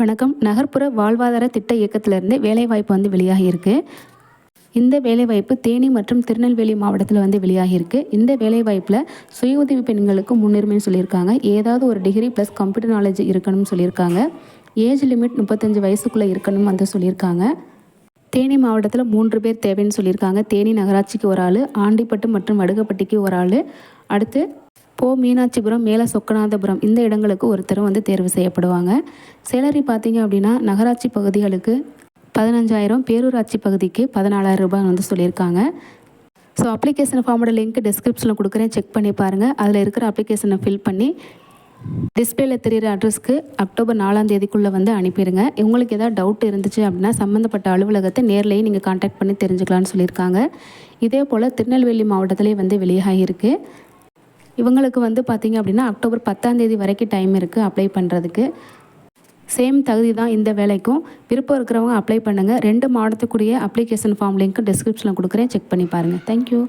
வணக்கம். நகர்ப்புற வாழ்வாதார திட்ட இயக்கத்திலிருந்து வேலைவாய்ப்பு வந்து வெளியாகியிருக்கு. இந்த வேலைவாய்ப்பு தேனி மற்றும் திருநெல்வேலி மாவட்டத்தில் வந்து வெளியாகியிருக்கு. இந்த வேலைவாய்ப்பில் சுய உதவி பெண்களுக்கு முன்னுரிமைன்னு சொல்லியிருக்காங்க. ஏதாவது ஒரு டிகிரி ப்ளஸ் கம்ப்யூட்டர் நாலேஜ் இருக்கணும்னு சொல்லியிருக்காங்க. ஏஜ் லிமிட் முப்பத்தஞ்சு வயசுக்குள்ளே இருக்கணும் வந்து சொல்லியிருக்காங்க. தேனி மாவட்டத்தில் மூன்று பேர் தேவைன்னு சொல்லியிருக்காங்க. தேனி நகராட்சிக்கு ஒரு ஆள் ஆண்டிப்பட்டு மற்றும் வடுகப்பட்டிக்கு ஒரு ஆள். அடுத்து போ மீனாட்சிபுரம் மேல சொக்கநாதபுரம் இந்த இடங்களுக்கு ஒருத்தர் வந்து தேர்வு செய்யப்படுவாங்க. சேலரி பார்த்தீங்க அப்படின்னா நகராட்சி பகுதிகளுக்கு பதினஞ்சாயிரம் பேரூராட்சி பகுதிக்கு பதினாலாயிரம் ரூபாய் வந்து சொல்லியிருக்காங்க. ஸோ அப்ளிகேஷன் ஃபார்மோட லிங்க் டிஸ்கிரிப்ஷனில் கொடுக்குறேன். செக் பண்ணி பாருங்கள் அதில் இருக்கிற அப்ளிகேஷனை ஃபில் பண்ணி டிஸ்பிளேல தெரிகிற அட்ரஸ்க்கு அக்டோபர் நாலாம் தேதிக்குள்ளே வந்து அனுப்பிடுங்க. உங்களுக்கு ஏதாவது டவுட் இருந்துச்சு அப்படின்னா சம்மந்தப்பட்ட அலுவலகத்தை நேர்லேயே நீங்கள் காண்டாக்ட் பண்ணி தெரிஞ்சுக்கலான்னு சொல்லியிருக்காங்க. இதே போல் திருநெல்வேலி மாவட்டத்திலே வந்து வெளியாகியிருக்கு. இவங்களுக்கு வந்து பார்த்திங்க அப்படின்னா அக்டோபர் பத்தாம் தேதி வரைக்கும் டைம் இருக்குது அப்ளை பண்ணுறதுக்கு சேம் தகுதி தான் இந்த வேலைக்கும். விருப்பம் இருக்கிறவங்க அப்ளை பண்ணுங்கள் ரெண்டு மாவட்டத்துக்குரிய அப்ளிகேஷன் ஃபார்ம் லிங்க் டிஸ்கிரிப்ஷனில் கொடுக்குறேன். செக் பண்ணி பாருங்கள் தேங்க்யூ